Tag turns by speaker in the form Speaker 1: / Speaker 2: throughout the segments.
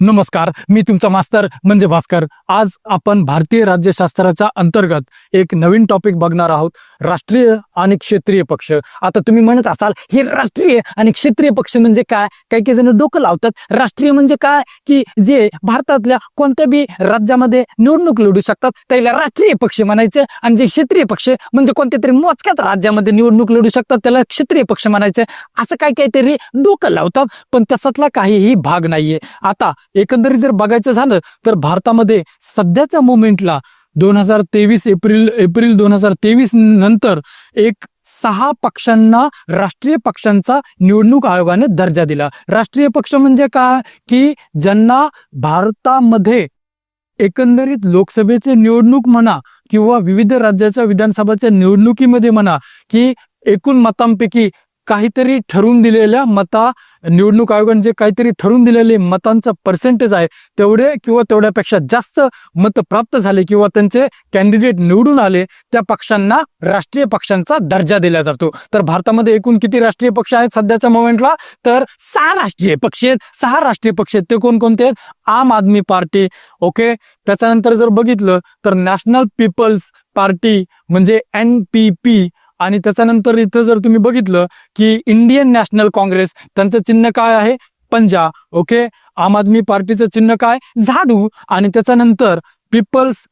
Speaker 1: नमस्कार मी तुमचा मास्तर म्हणजे भास्कर. आज आपण भारतीय राज्यशास्त्राच्या अंतर्गत एक नवीन टॉपिक बघणार आहोत राष्ट्रीय आणि क्षेत्रीय पक्ष. आता तुम्ही म्हणत असाल हे राष्ट्रीय आणि क्षेत्रीय पक्ष म्हणजे काय? काही काही जण डोकं लावतात राष्ट्रीय म्हणजे काय? की जे भारतातल्या कोणत्या बी राज्यामध्ये निवडणूक लढू शकतात त्याला राष्ट्रीय पक्ष म्हणायचं आणि जे क्षेत्रीय पक्ष म्हणजे कोणत्या तरी मोजक्याच राज्यामध्ये निवडणूक लढू शकतात त्याला क्षेत्रीय पक्ष म्हणायचं. असं काय काहीतरी डोकं लावतात पण तसातला काहीही भाग नाहीये. आता एकंदरीत जर बघायचं झालं तर भारतामध्ये सध्याच्या मुवमेंटला दोन हजार तेवीस एप्रिल एप्रिल दोन हजार तेवीस नंतर एक सहा पक्षांना राष्ट्रीय पक्षांचा निवडणूक आयोगाने दर्जा दिला. राष्ट्रीय पक्ष म्हणजे काय? की ज्यांना भारतामध्ये एकंदरीत लोकसभेचे निवडणूक म्हणा किंवा विविध राज्याच्या विधानसभाच्या निवडणुकीमध्ये म्हणा की एकूण मतांपैकी काहीतरी ठरवून दिलेल्या मता निवडणूक आयोगाने जे काहीतरी ठरवून दिलेले मतांचा पर्सेंटेज आहे तेवढे किंवा तेवढ्यापेक्षा जास्त मत प्राप्त झाले किंवा त्यांचे कॅन्डिडेट निवडून आले त्या पक्षांना राष्ट्रीय पक्षांचा दर्जा दिला जातो. तर भारतामध्ये एकूण किती राष्ट्रीय पक्ष आहेत सध्याच्या मोमेंटला तर सहा राष्ट्रीय पक्ष आहेत. सहा राष्ट्रीय पक्ष आहेत. ते कोणकोणते आहेत? आम आदमी पार्टी. ओके? त्याच्यानंतर जर बघितलं तर नॅशनल पीपल्स पार्टी म्हणजे एन पी पी आणि त्याच्यानंतर इथं जर तुम्ही बघितलं की इंडियन नॅशनल काँग्रेस त्यांचं चिन्ह काय आहे? पंजा ओके आम आदमी पार्टीचं चिन्ह काय? झाडू. आणि त्याच्यानंतर People's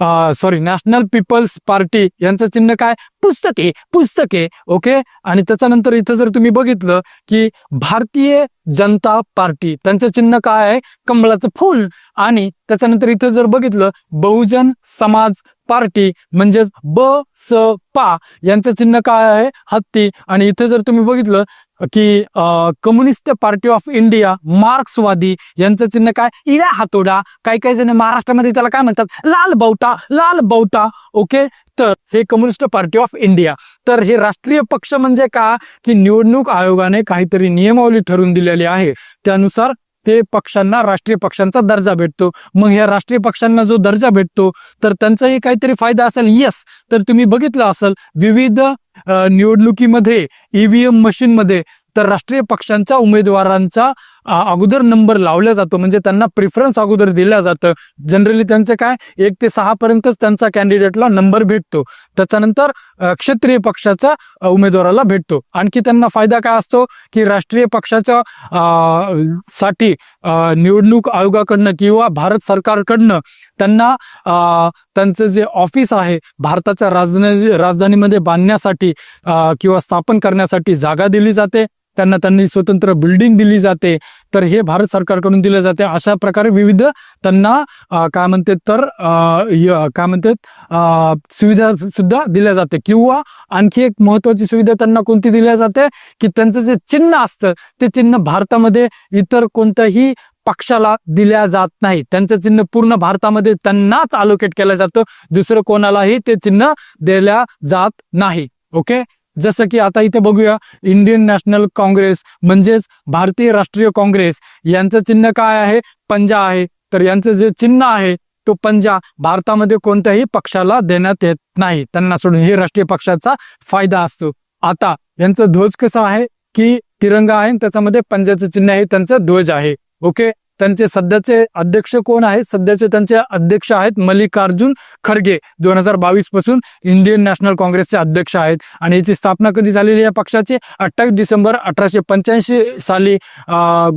Speaker 1: sorry National People's Party यांचं चिन्ह काय? पुस्तके पुस्तके ओके आणि त्याच्यानंतर इथं जर तुम्ही बघितलं की भारतीय जनता पार्टी त्यांचं चिन्ह काय आहे? कमळाचं फूल. आणि त्याच्यानंतर इथं जर बघितलं बहुजन समाज पार्टी म्हणजेच ब स पा यांचं चिन्ह काय आहे? हत्ती. आणि इथे जर तुम्ही बघितलं की कम्युनिस्ट पार्टी ऑफ इंडिया मार्क्सवादी यांचं चिन्ह काय? इरा हातोडा. काही काही जण महाराष्ट्रामध्ये त्याला काय म्हणतात? लाल बावटा लाल बावटा ओके? तर हे कम्युनिस्ट पार्टी ऑफ इंडिया. तर हे राष्ट्रीय पक्ष म्हणजे का? की निवडणूक आयोगाने काहीतरी नियमावली ठरवून दिलेली आहे. त्यानुसार ते पक्षांना राष्ट्रीय पक्षांचा दर्जा भेटतो. मग ह्या राष्ट्रीय पक्षांना जो दर्जा भेटतो तर त्यांचाही काहीतरी फायदा असेल? येस तर तुम्ही बघितलं असेल विविध निवडणुकीमध्ये ईव्हीएम मशीनमध्ये तर राष्ट्रीय पक्षांच्या उमेदवारांचा अगोदर नंबर लावला जातो. म्हणजे त्यांना प्रिफरन्स अगोदर दिलं जातं. जनरली त्यांचं काय? एक ते सहा पर्यंतच त्यांचा कॅन्डिडेटला नंबर भेटतो. त्याच्यानंतर क्षेत्रीय पक्षाचा उमेदवाराला भेटतो. आणखी त्यांना फायदा काय असतो? की राष्ट्रीय पक्षाच्या साठी निवडणूक आयोगाकडनं किंवा भारत सरकारकडनं त्यांना त्यांचं जे ऑफिस आहे भारताच्या राजधानी राजधानीमध्ये बांधण्यासाठी किंवा स्थापन करण्यासाठी जागा दिली जाते. त्यांना त्यांनी स्वतंत्र बिल्डिंग दिली जाते. तर हे भारत सरकारकडून दिले जाते. अशा प्रकारे विविध त्यांना काय म्हणते तर काय म्हणतात सुविधा सुद्धा दिल्या जाते. किंवा आणखी एक महत्वाची सुविधा त्यांना कोणती दिल्या जाते? की त्यांचं जे चिन्ह असतं ते चिन्ह भारतामध्ये इतर कोणत्याही पक्षाला दिल्या जात नाही त्यांचं चिन्ह पूर्ण भारतामध्ये त्यांनाच अलोकेट केलं जातं. दुसरं कोणालाही ते चिन्ह दिल्या जात नाही. ओके जसं की आता इथे बघूया इंडियन नॅशनल काँग्रेस म्हणजेच भारतीय राष्ट्रीय काँग्रेस यांचं चिन्ह काय आहे? पंजा आहे. तर यांचं जे चिन्ह आहे तो पंजा भारतामध्ये कोणत्याही पक्षाला देण्यात येत नाही. त्यांना सोडून हे राष्ट्रीय पक्षाचा फायदा असतो. आता यांचं ध्वज कसं आहे? की तिरंगा आहे त्याच्यामध्ये पंजाचं चिन्ह आहे त्यांचं ध्वज आहे. ओके त्यांचे सध्याचे अध्यक्ष कोण आहेत? सध्याचे त्यांचे अध्यक्ष आहेत मल्लिकार्जुन खरगे. दोन हजार बावीसपासून इंडियन नॅशनल काँग्रेसचे अध्यक्ष आहेत आणि याची स्थापना कधी झालेली या पक्षाची? अठ्ठावीस डिसेंबर अठराशे पंच्याऐंशी साली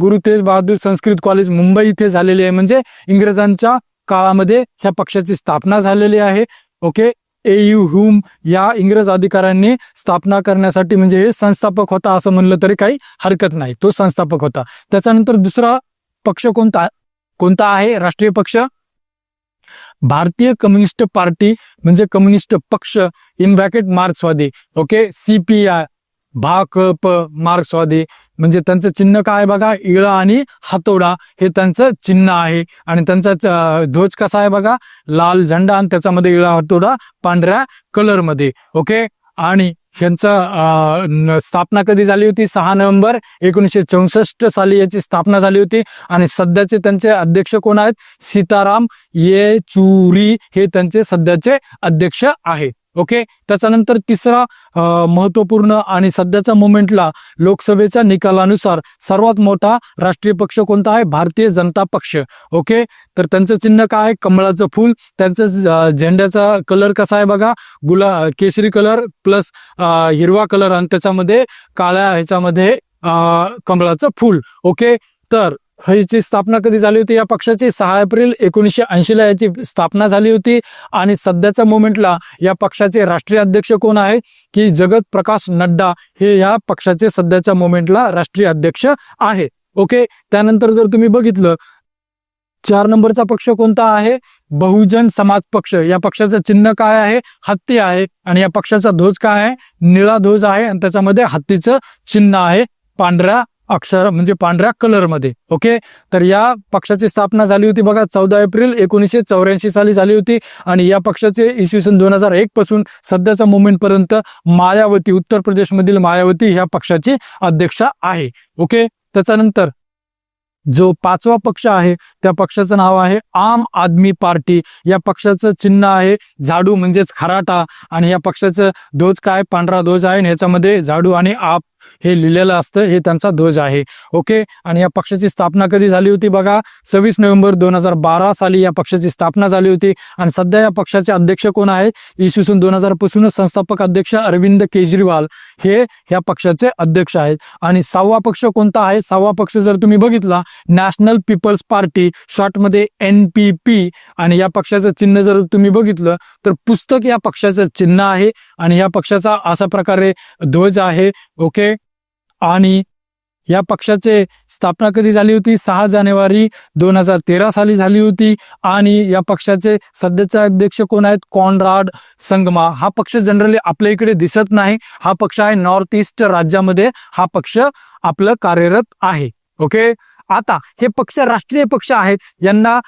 Speaker 1: गुरु तेज बहादूर संस्कृत कॉलेज मुंबई इथे झालेली आहे. म्हणजे इंग्रजांच्या काळामध्ये ह्या पक्षाची स्थापना झालेली आहे. ओके? ए यू हुम या इंग्रज अधिकाऱ्यांनी स्थापना करण्यासाठी म्हणजे हे संस्थापक होता असं म्हणलं तरी काही हरकत नाही. तो संस्थापक होता. त्याच्यानंतर दुसरा पक्ष कोणता? कोणता आहे? राष्ट्रीय पक्ष? भारतीय कम्युनिस्ट पार्टी म्हणजे कम्युनिस्ट पक्ष इन ब्रॅकेट मार्क्सवादी. ओके? सीपीआय भाकप मार्क्सवादी. म्हणजे त्यांचं चिन्ह काय बघा? इळा आणि हातोडा हे त्यांचं चिन्ह आहे. आणि त्यांचा ध्वज कसा आहे बघा? लाल झेंडा आणि त्याच्यामध्ये इळा हातोडा पांढऱ्या कलरमध्ये ओके? आणि ह्यांचा स्थापना कधी झाली होती? सहा नोव्हेंबर एकोणीसशे चौसष्ट साली याची स्थापना झाली होती. आणि सध्याचे त्यांचे अध्यक्ष कोण आहेत? सीताराम येचुरी हे त्यांचे सध्याचे अध्यक्ष आहेत. ओके? त्याच्यानंतर तिसरा महत्त्वपूर्ण आणि सध्याच्या मोमेंटला लोकसभेच्या निकालानुसार सर्वात मोठा राष्ट्रीय पक्ष कोणता आहे? भारतीय जनता पक्ष. ओके? तर त्यांचं चिन्ह काय आहे? कमळाचं फूल. त्यांचं झेंड्याचा कलर कसा आहे बघा? गुला केशरी कलर प्लस हिरवा कलर. आणि त्याच्यामध्ये काळ्या ह्याच्यामध्ये कमळाचं फूल. ओके? तर ह्याची स्थापना कधी झाली होती? या पक्षाची सहा एप्रिल एकोणीसशे ऐंशीला याची स्थापना झाली होती. आणि सध्याच्या मोमेंटला या पक्षाचे राष्ट्रीय अध्यक्ष कोण आहे की जगत प्रकाश नड्डा हे या पक्षाचे सध्याच्या मोमेंटला राष्ट्रीय अध्यक्ष आहे ओके? त्यानंतर जर तुम्ही बघितलं चार नंबरचा पक्ष कोणता आहे? बहुजन समाज पक्ष. या पक्षाचं चिन्ह काय आहे? हत्ती आहे. आणि या पक्षाचा ध्वज काय आहे? निळा ध्वज आहे. आणि त्याच्यामध्ये हत्तीचं चिन्ह आहे. पांढऱ्या अक्षर म्हणजे पांढऱ्या कलरमध्ये ओके तर या पक्षाची स्थापना झाली होती बघा चौदा एप्रिल एकोणीसशे चौऱ्याऐंशी साली झाली होती. आणि या पक्षाचे इसवी सन दोन हजार एक पासून सध्याच्या मुवमेंटपर्यंत मायावती उत्तर प्रदेशमधील मायावती ह्या पक्षाची अध्यक्षा आहे ओके त्याच्यानंतर जो पाचवा पक्ष आहे त्या पक्षाचं नाव आहे आम आदमी पार्टी. या पक्षाचं चिन्ह आहे झाडू म्हणजेच खराटा. आणि या पक्षाचं ध्वज काय? पांढरा ध्वज आहे आणि ह्याच्यामध्ये झाडू आणि आप हे लिहिलेलं असतं हे त्यांचा ध्वज आहे. ओके आणि या पक्षाची स्थापना कधी झाली होती बघा? सव्वीस नोव्हेंबर दोन हजार बारा साली या पक्षाची स्थापना झाली होती. आणि सध्या या पक्षाचे अध्यक्ष कोण आहेत इसवी सन दोन हजार पासूनच संस्थापक अध्यक्ष अरविंद केजरीवाल हे या पक्षाचे अध्यक्ष आहेत. आणि सहावा पक्ष कोणता आहे? सहावा पक्ष जर तुम्ही बघितला नॅशनल पीपल्स पार्टी शॉर्टमध्ये एन पी पी. आणि या पक्षाचं चिन्ह जर तुम्ही बघितलं तर पुस्तक या पक्षाचं चिन्ह आहे. आणि या पक्षाचा अशा प्रकारे ध्वज आहे ओके? आणि या पक्षाचे स्थापना कधी झाली होती? सहा जानेवारी दोन हजार तेरा साली झाली होती. आणि या पक्षाचे सध्याचे अध्यक्ष कोण आहेत? कॉनराड संगमा. हा पक्ष जनरली आपल्या इकडे दिसत नाही. हा पक्ष आहे नॉर्थ ईस्ट राज्यामध्ये. हा पक्ष आपलं कार्यरत आहे. ओके? आता हे पक्ष राष्ट्रीय पक्ष आहेत. यांना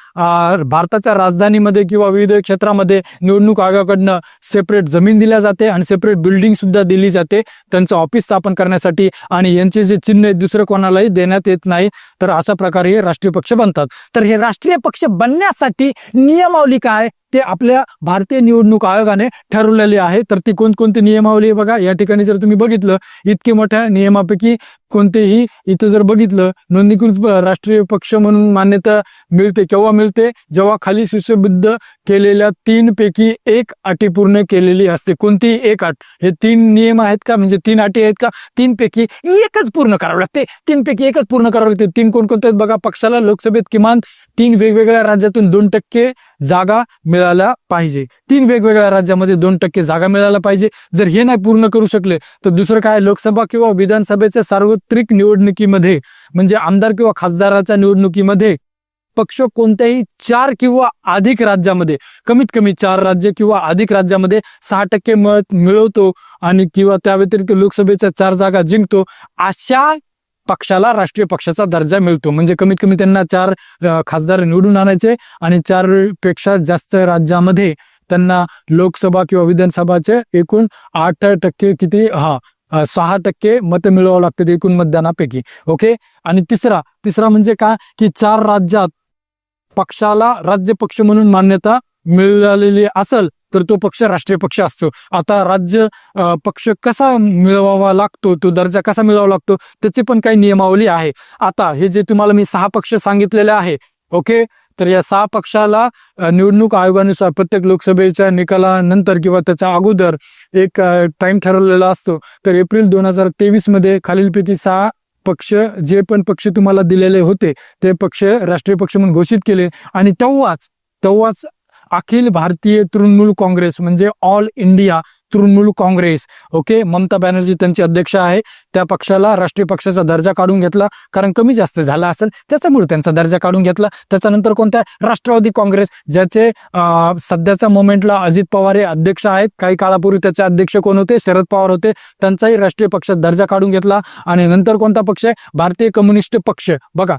Speaker 1: भारताच्या राजधानीमध्ये किंवा विविध क्षेत्रामध्ये निवडणूक आयोगाकडनं सेपरेट जमीन दिल्या जाते आणि सेपरेट बिल्डिंग सुद्धा दिली जाते. त्यांचं ऑफिस स्थापन करण्यासाठी आणि यांचे जे चिन्ह दुसरं कोणालाही देण्यात येत नाही. तर अशा प्रकारे हे राष्ट्रीय पक्ष बनतात. तर हे राष्ट्रीय पक्ष बनण्यासाठी नियमावली काय? ते आपल्या भारतीय निवडणूक आयोगाने ठरवलेली आहे. तर ती कोणकोणती नियमावली आहे बघा. या ठिकाणी जर तुम्ही बघितलं इतकी मोठ्या नियमापैकी कोणतेही इथं जर बघितलं नोंदणीकृत राष्ट्रीय पक्ष म्हणून मान्यता मिळते केव्हा मिळते? जेव्हा खाली सुशबद्ध केलेल्या तीन पैकी एक अटी पूर्ण केलेली असते. कोणतीही एक अट. हे तीन नियम आहेत का? म्हणजे तीन अटी आहेत का? तीन पैकी एकच पूर्ण करावं लागते. तीन पैकी एकच पूर्ण करावं लागते. तीन कोणकोणते आहेत बघा? पक्षाला लोकसभेत किमान तीन वेगवेगळ्या राज्यातून दोन टक्के जागा मिळाल्या पाहिजे. तीन वेगवेगळ्या राज्यामध्ये दोन टक्के जागा मिळायला पाहिजे. जर हे नाही पूर्ण करू शकले तर दुसरं काय? लोकसभा किंवा विधानसभेचे विधानसभेच्या सार्वत्रिक निवडणुकीमध्ये म्हणजे आमदार किंवा खासदाराच्या निवडणुकीमध्ये पक्ष कोणत्याही चार किंवा अधिक राज्यामध्ये कमीत कमी चार राज्य किंवा अधिक राज्यामध्ये सहा टक्के मत मिळवतो आणि किंवा त्या व्यतिरिक्त लोकसभेच्या चार जागा जिंकतो अशा पक्षाला राष्ट्रीय पक्षाचा दर्जा मिळतो. म्हणजे कमीत कमी त्यांना चार खासदार निवडून आणायचे आणि चारपेक्षा जास्त राज्यामध्ये त्यांना लोकसभा किंवा विधानसभाचे एकूण आठ टक्के किती हा सहा टक्के मतं मिळवावं लागतात एकूण मतदानापैकी ओके? आणि तिसरा तिसरा म्हणजे काय? की चार राज्यात पक्षाला राज्य पक्ष म्हणून मान्यता मिळालेली असेल तर तो पक्ष राष्ट्रीय पक्ष असतो. आता राज्य पक्ष कसा मिळवावा लागतो? तो दर्जा कसा मिळवावा लागतो? त्याची पण काही नियमावली आहे. आता हे जे तुम्हाला मी सहा पक्ष सांगितलेले आहे ओके? तर या सहा पक्षाला निवडणूक आयोगानुसार प्रत्येक लोकसभेच्या निकालानंतर किंवा त्याच्या अगोदर एक टाइम ठरवलेला असतो. तर एप्रिल दोन हजार तेवीसमध्ये खालीलपैकी सहा पक्ष जे पण पक्ष तुम्हाला दिलेले होते ते पक्ष राष्ट्रीय पक्ष म्हणून घोषित केले. आणि तेव्हाच तेव्हाच अखिल भारतीय तृणमूल काँग्रेस म्हणजे All India Trinamool Congress. Okay? Mamata Banerjee त्यांची अध्यक्ष आहे. त्या पक्षाला राष्ट्रीय पक्षाचा दर्जा काढून घेतला. कारण कमी जास्त झाला असेल त्याच्यामुळे त्यांचा दर्जा काढून घेतला. त्याच्यानंतर कोणत्या? राष्ट्रवादी काँग्रेस ज्याचे सध्याच्या मोमेंटला अजित पवार हे अध्यक्ष आहेत. काही काळापूर्वी त्याचे अध्यक्ष कोण होते? शरद पवार होते. त्यांचाही राष्ट्रीय पक्षात दर्जा काढून घेतला. आणि नंतर कोणता पक्ष आहे? भारतीय कम्युनिस्ट पक्ष. बघा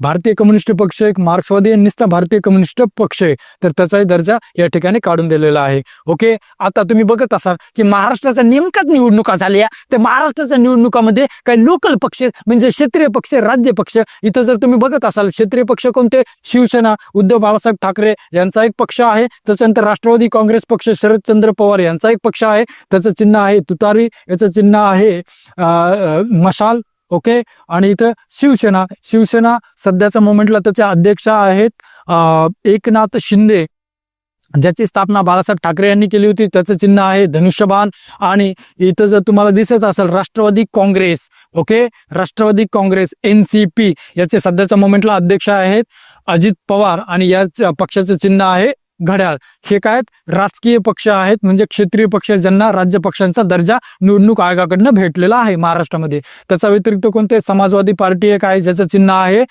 Speaker 1: भारतीय कम्युनिस्ट पक्ष एक मार्क्सवादी आणि निस्ता भारतीय कम्युनिस्ट पक्ष आहे. तर त्याचाही दर्जा या ठिकाणी काढून दिलेला आहे. ओके? आता तुम्ही बघत असाल की महाराष्ट्राच्या नेमकाच निवडणुका झाल्या. त्या महाराष्ट्राच्या निवडणुकामध्ये काही लोकल पक्ष म्हणजे क्षेत्रीय पक्ष राज्य पक्ष. इथं जर तुम्ही बघत असाल क्षेत्रीय पक्ष कोणते? शिवसेना उद्धव बाळासाहेब ठाकरे यांचा एक पक्ष आहे. त्याच्यानंतर राष्ट्रवादी काँग्रेस पक्ष शरदचंद्र पवार यांचा एक पक्ष आहे. त्याचं चिन्ह आहे तुतारी. याचं चिन्ह आहे मशाल. ओके? आणि इथं शिवसेना. शिवसेना सध्याच्या मोमेंटला त्याचे अध्यक्ष आहेत एकनाथ शिंदे ज्याची स्थापना बाळासाहेब ठाकरे यांनी केली होती. त्याचं चिन्ह आहे धनुष्यबाण. आणि इथं जर तुम्हाला दिसत असेल Rashtrawadi Congress okay? Rashtrawadi Congress N C P याचे सध्याच्या मोमेंटला अध्यक्ष आहेत अजित पवार. आणि या पक्षाचं चिन्ह आहे घड्याळ. हे काय आहेत? राजकीय पक्ष आहेत. म्हणजे क्षेत्रीय पक्ष ज्यांना राज्य पक्षांचा दर्जा निवडणूक आयोगाकडनं भेटलेला आहे महाराष्ट्रामध्ये. त्याचा व्यतिरिक्त कोणते समाजवादी पार्टी एक आहे ज्याचं चिन्ह आहे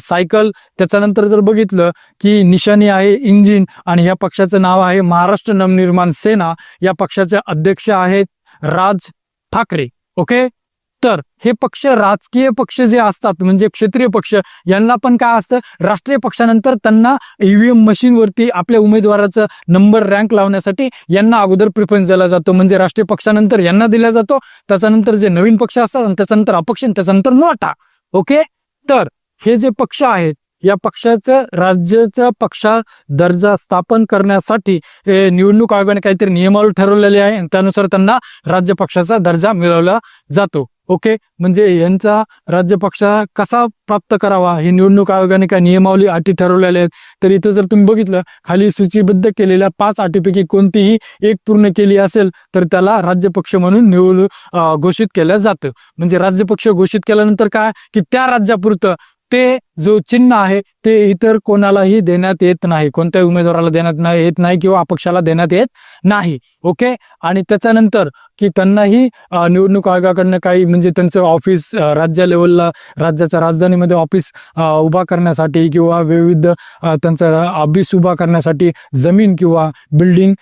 Speaker 1: सायकल. त्याच्यानंतर जर बघितलं की निशाणी आहे इंजिन आणि या पक्षाचं नाव आहे महाराष्ट्र नवनिर्माण सेना. या पक्षाचे अध्यक्ष आहेत राज ठाकरे. ओके? तर हे पक्ष राजकीय पक्ष जे असतात म्हणजे क्षेत्रीय पक्ष यांना पण काय असतं? राष्ट्रीय पक्षानंतर त्यांना ईव्हीएम मशीनवरती आपल्या उमेदवाराचं नंबर रँक लावण्यासाठी यांना अगोदर प्रिफरन्स दिला जातो. म्हणजे राष्ट्रीय पक्षानंतर यांना दिला जातो त्याच्यानंतर जे नवीन पक्ष असतात आणि त्याच्यानंतर अपक्ष त्याच्यानंतर नोटा. ओके? तर हे जे पक्ष आहेत या पक्षाचं राज्याचा पक्षा दर्जा स्थापन करण्यासाठी हे निवडणूक आयोगाने काहीतरी नियमावली ठरवलेली आहे. आणि त्यानुसार त्यांना राज्य पक्षाचा दर्जा मिळवला जातो. ओके? म्हणजे यांचा राज्यपक्ष कसा प्राप्त करावा? हे निवडणूक आयोगाने काय नियमावली अटी ठरवलेल्या आहेत? तर इथं जर तुम्ही बघितलं खाली सूचीबद्ध केलेल्या पाच अटीपैकी कोणतीही एक पूर्ण केली असेल तर त्याला राज्यपक्ष म्हणून निवड घोषित केलं जातं. म्हणजे राज्यपक्ष घोषित केल्यानंतर काय? की त्या राज्यापुरतं ते जो चिन्ह आहे ते इतर कोणालाही देण्यात येत नाही. कोणत्याही उमेदवाराला देण्यात नाही येत नाही किंवा अपक्षाला देण्यात येत नाही. ओके? आणि त्याच्यानंतर की त्यांनाही निवडणूक आयोगाकडनं काही म्हणजे त्यांचं ऑफिस राज्य लेवलला राज्याच्या राजधानीमध्ये ऑफिस उभा करण्यासाठी किंवा विविध त्यांचा ऑफिस उभा करण्यासाठी जमीन किंवा बिल्डिंग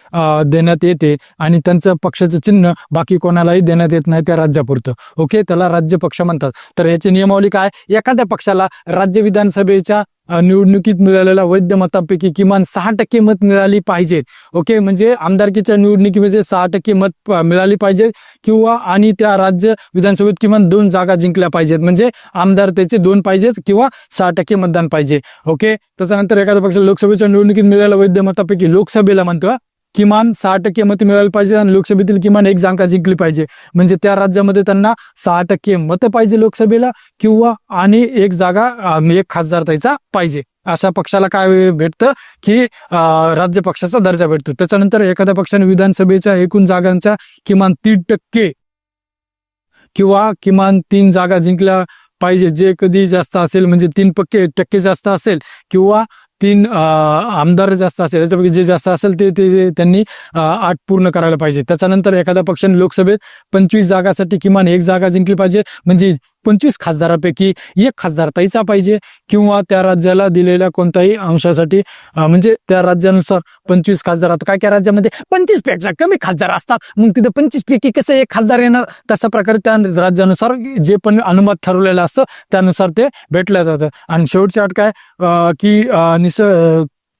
Speaker 1: देण्यात येते आणि त्यांचं पक्षाचं चिन्ह बाकी कोणालाही देण्यात येत नाही त्या राज्यापुरतं. ओके त्याला राज्य पक्ष म्हणतात. तर याची नियमावली काय? एखाद्या पक्षाला राज्य विधानसभेच्या निवडणुकीत मिळालेल्या वैध मतापैकी किमान सहा टक्के मत मिळाली पाहिजे. ओके? म्हणजे आमदारकीच्या निवडणुकीमध्ये सहा टक्के मत प- मिळाली पाहिजेत किंवा आणि त्या राज्य विधानसभेत किमान दोन जागा जिंकल्या पाहिजेत. म्हणजे आमदार त्याचे दोन पाहिजेत किंवा सहा टक्के मतदान पाहिजे. ओके? त्याच्यानंतर एखाद्या पक्ष लोकसभेच्या निवडणुकीत मिळालेल्या वैध मतापैकी लोकसभेला म्हणतो किमान सहा टक्के मत मिळाली पाहिजे आणि लोकसभेतील किमान एक जागा जिंकली पाहिजे. म्हणजे त्या राज्यामध्ये त्यांना सहा टक्के मतं पाहिजे लोकसभेला किंवा आणि एक जागा एक खासदार त्याचा पाहिजे. अशा पक्षाला काय भेटतं की राज्य पक्षाचा दर्जा भेटतो. त्याच्यानंतर एखाद्या पक्षाने विधानसभेच्या एकूण जागांचा किमान तीन टक्के किंवा किमान तीन जागा जिंकल्या पाहिजे. जे कधी जास्त असेल म्हणजे तीन पक्के टक्के जास्त असेल किंवा तीन आमदार जास्त असेल त्याच्यापैकी जे जास्त असेल ते ते त्यांनी आठ पूर्ण करायला पाहिजे. त्याच्यानंतर एखाद्या पक्षाने लोकसभेत पंचवीस जागासाठी किमान एक जागा जिंकली पाहिजे. म्हणजे पंचवीस खासदारापैकी एक खासदार ताईचा पाहिजे किंवा त्या राज्याला दिलेल्या कोणत्याही अंशासाठी म्हणजे त्या राज्यानुसार पंचवीस खासदार. आता काय काय राज्यामध्ये पंचवीसपेक्षा कमी खासदार असतात. मग तिथे पंचवीस पैकी कसं एक खासदार येणार? तशा प्रकारे त्या राज्यानुसार जे पण अनुमत ठरवलेलं असतं त्यानुसार ते भेटलं जातं. आणि शेवटची अट काय? की निस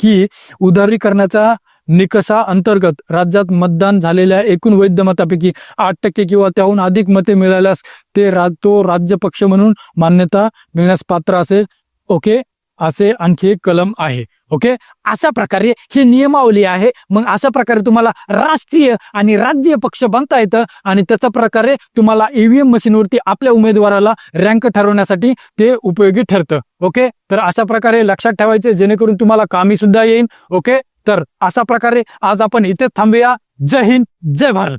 Speaker 1: की उदारीकरणाचा निकषा अंतर्गत राज्यात मतदान झालेल्या एकूण वैध मतापैकी आठ टक्के किंवा त्याहून अधिक मते मिळाल्यास ते रा तो राज्य पक्ष म्हणून मान्यता मिळण्यास पात्र असेल. ओके? असे आणखी एक कलम आहे. ओके? अशा प्रकारे ही नियमावली आहे. मग अशा प्रकारे तुम्हाला राष्ट्रीय आणि राज्य पक्ष बनता येतं आणि त्याच्या प्रकारे तुम्हाला ईव्हीएम मशीनवरती आपल्या उमेदवाराला रँक ठरवण्यासाठी ते उपयोगी ठरतं. ओके? तर अशा प्रकारे लक्षात ठेवायचे जेणेकरून तुम्हाला कामी सुद्धा येईल ओके? तर अशा प्रकारे आज आपण इथेच थांबूया. जय हिंद जय भारत.